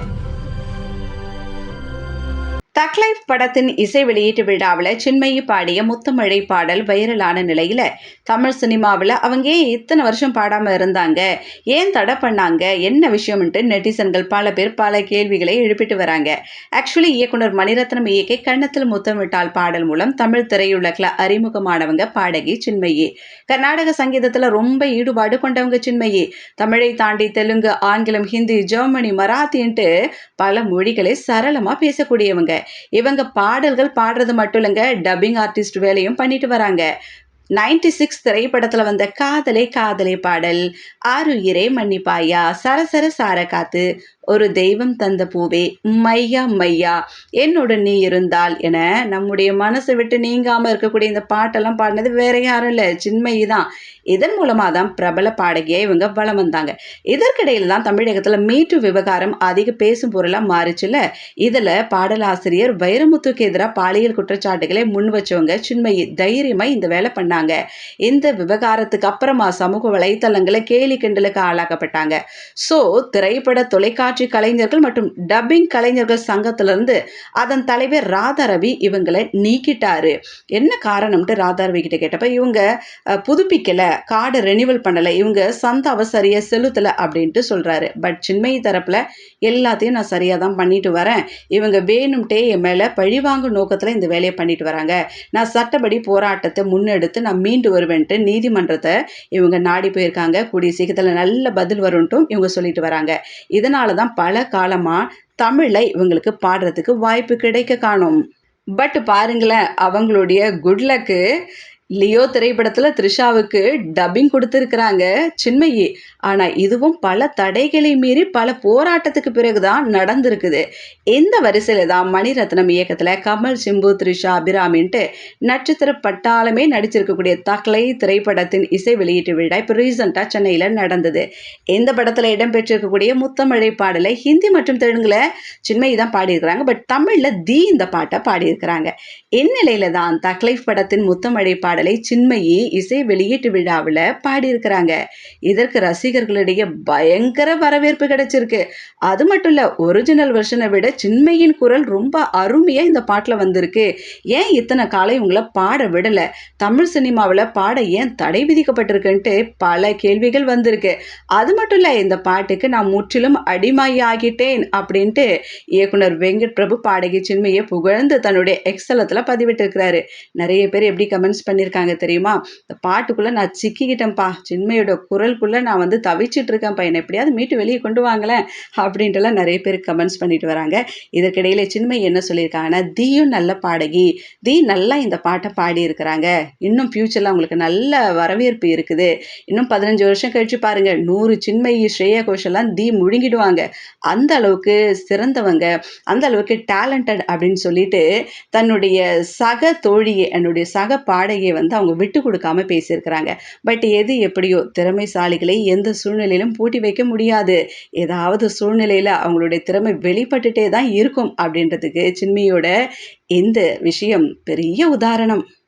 Thank you. Thug Life படத்தின் இசை வெளியீட்டு விழாவில் சின்மயி பாடிய முத்தமழை பாடல் வைரலான நிலையில் தமிழ் சினிமாவில் அவங்க ஏன் இத்தனை வருஷம் பாடாமல் இருந்தாங்க. ஏன் தடை பண்ணாங்க? என்ன விஷயம்ன்ட்டு நெட்டிசன்கள் பல பேர் பல கேள்விகளை எழுப்பிட்டு வராங்க. ஆக்சுவலி இயக்குனர் மணிரத்னம் இயக்கி கன்னத்தில் முத்தமிட்டால் பாடல் மூலம் தமிழ் திரையுலகில் அறிமுகமானவங்க பாடகி சின்மயி. கர்நாடக சங்கீதத்தில் ரொம்ப ஈடுபாடு கொண்டவங்க சின்மயி. தமிழை தாண்டி தெலுங்கு ஆங்கிலம் ஹிந்தி ஜெர்மனி மராத்தின்ட்டு பல மொழிகளை சரளமாக பேசக்கூடியவங்க. இவங்க பாடல்கள் பாடுறது மட்டும் இல்லைங்க டப்பிங் ஆர்டிஸ்ட் வேலையும் பண்ணிட்டு வராங்க. நைன்டி சிக்ஸ் திரைப்படத்தில் வந்த காதலே காதலே பாடல் ஆறுயிரே மன்னிப்பாயா சரசர சார காத்து ஒரு தெய்வம் தந்த பூவே மையா மையா என்னுடன் நீ இருந்தால் என நம்முடைய மனசை விட்டு நீங்காமல் இருக்கக்கூடிய இந்த பாட்டெல்லாம் பாடினது வேற யாரும் இல்லை. சின்மயி தான். இதன் மூலமாக தான் பிரபல பாடகியாக இவங்க வளம் வந்தாங்க. இதற்கிடையில் தான் தமிழகத்தில் மீட்டு விவகாரம் அதிக பேசும் பொருளாக மாறிச்சுல இதில் பாடலாசிரியர் வைரமுத்துக்கு எதிராக பாலியல் குற்றச்சாட்டுகளை முன் வச்சவங்க சின்மயி தைரியமாக இந்த வேலை பண்ணாங்க. இந்த விவகாரத்துக்கு அப்புறமா சமூக வலைத்தளங்களை கேலி கிண்டலுக்கு ஆளாக்கப்பட்டாங்க. ஸோ திரைப்பட தொலைக்காட்சி கலைஞர்கள் மற்றும் டப்பிங் கலைஞர்கள் சங்கத்திலிருந்து அதன் தலைவர் ராதா ரவி இவங்களை நீக்கிட்டாரு. என்ன காரணம்ட்டு ராதா ரவி கிட்ட கேட்டப்ப இவங்க புதுப்பிக்கலை கார்டு ரெனிவல் பண்ணலை இவங்க சந்தாவை சரியாக செலுத்தலை அப்படின்ட்டு சொல்கிறாரு பட் சின்மயி தரப்பில் எல்லாத்தையும் நான் சரியாக தான் பண்ணிட்டு வரேன். இவங்க வேணும்ட்டே என் மேலே பழிவாங்கும் நோக்கத்தில் இந்த வேலையை பண்ணிட்டு வராங்க. நான் சட்டப்படி போராட்டத்தை முன்னெடுத்து நான் மீண்டு வருவேன்ட்டு நீதிமன்றத்தை இவங்க நாடி போயிருக்காங்க. கூடிய சீக்கிரத்தில் நல்ல பதில் வரும்ட்டும் இவங்க சொல்லிட்டு வராங்க. இதனால தான் பல காலமாக தமிழை இவங்களுக்கு பாடுறதுக்கு வாய்ப்பு கிடைக்க காணும். பட் பாருங்களேன் அவங்களுடைய குட்லக்கு லியோ திரைப்படத்தில் த்ரிஷாவுக்கு டப்பிங் கொடுத்துருக்குறாங்க சின்மயி. ஆனால் இதுவும் பல தடைகளை மீறி பல போராட்டத்துக்கு பிறகு தான் நடந்திருக்குது. இந்த வரிசையில் தான் மணிரத்னம் இயக்கத்தில் கமல் சிம்பு த்ரிஷா அபிராமின்ட்டு நட்சத்திர பட்டாளமே நடிச்சிருக்கக்கூடிய தக்லை திரைப்படத்தின் இசை வெளியீட்டு விழா இப்போ ரீசெண்டாக சென்னையில் நடந்தது. இந்த படத்தில் இடம்பெற்றிருக்கக்கூடிய முத்தமழை பாடலை ஹிந்தி மற்றும் தெலுங்குல சின்மயி தான் பாடியிருக்கிறாங்க. பட் தமிழில் தி இந்த பாட்டை பாடியிருக்கிறாங்க. இந்நிலையில் தான் தக்லைஃப் படத்தின் முத்தமழை பாடல் சின்மயி இசை வெளியீட்டு விழாவில் பாடியிருக்கிறாங்க. இதற்கு ரசிகர்களிடையே பயங்கர வரவேற்பு கிடைச்சிருக்கு. அது மட்டும் இல்லை ஒரிஜினல் வெர்ஷனை விட சின்மையின் குரல் ரொம்ப அருமையாக இந்த பாட்டில் வந்திருக்கு. ஏன் இத்தனை காலை இவங்கள பாட விடலை? தமிழ் சினிமாவில் பாட ஏன் தடை விதிக்கப்பட்டிருக்குன்ட்டு பல கேள்விகள் வந்திருக்கு. அது மட்டும் இல்லை இந்த பாட்டுக்கு நான் முற்றிலும் அடிமையாகிட்டேன் அப்படின்ட்டு இயக்குனர் வெங்கட் பிரபு பாடகி சின்மையை புகழ்ந்து தன்னுடைய எக்ஸலத்தில் பதிவிட்டிருக்கிறாரு. நிறைய பேர் எப்படி கமெண்ட்ஸ் பண்ணியிருக்காங்க தெரியுமா? இந்த பாட்டுக்குள்ளே நான் சிக்கிக்கிட்டேன்ப்பா. சின்மையோட குரலுக்குள்ளே நான் வந்து தவிச்சிட்டு இருக்கேன்ப்பா என்னை எப்படியாவது மீட்டு வெளியே கொண்டு வாங்களேன் அப்படின்ட்டுலாம் நிறைய பேர் கமெண்ட்ஸ் பண்ணிட்டு வராங்க. இதற்கிடையில சின்மை என்ன சொல்லியிருக்காங்கன்னா தீயும் நல்ல பாடகி. தீ நல்லா இந்த பாட்டை பாடி இருக்கிறாங்க இன்னும் ஃப்யூச்சரில் அவங்களுக்கு நல்ல வரவேற்பு இருக்குது. இன்னும் பதினஞ்சு வருஷம் கழிச்சு பாருங்க. நூறு சின்மை ஸ்ரேயா கோஷெல்லாம் தீ முழுங்கிடுவாங்க. அந்த அளவுக்கு சிறந்தவங்க அந்த அளவுக்கு டேலண்டட் அப்படின்னு சொல்லிட்டு தன்னுடைய சக தோழியை என்னுடைய சக பாடகியை வந்து அவங்க விட்டு கொடுக்காம பேசியிருக்கிறாங்க. பட் எது எப்படியோ திறமைசாலிகளை எந்த சூழ்நிலையிலும் பூட்டி வைக்க முடியாது. ஏதாவது சூழ்நிலையில் அவங்களுடைய திறமை வெளிப்பட்டுட்டே தான் இருக்கும் அப்படின்றதுக்கு சின்மியோட இந்த விஷயம் பெரிய உதாரணம்.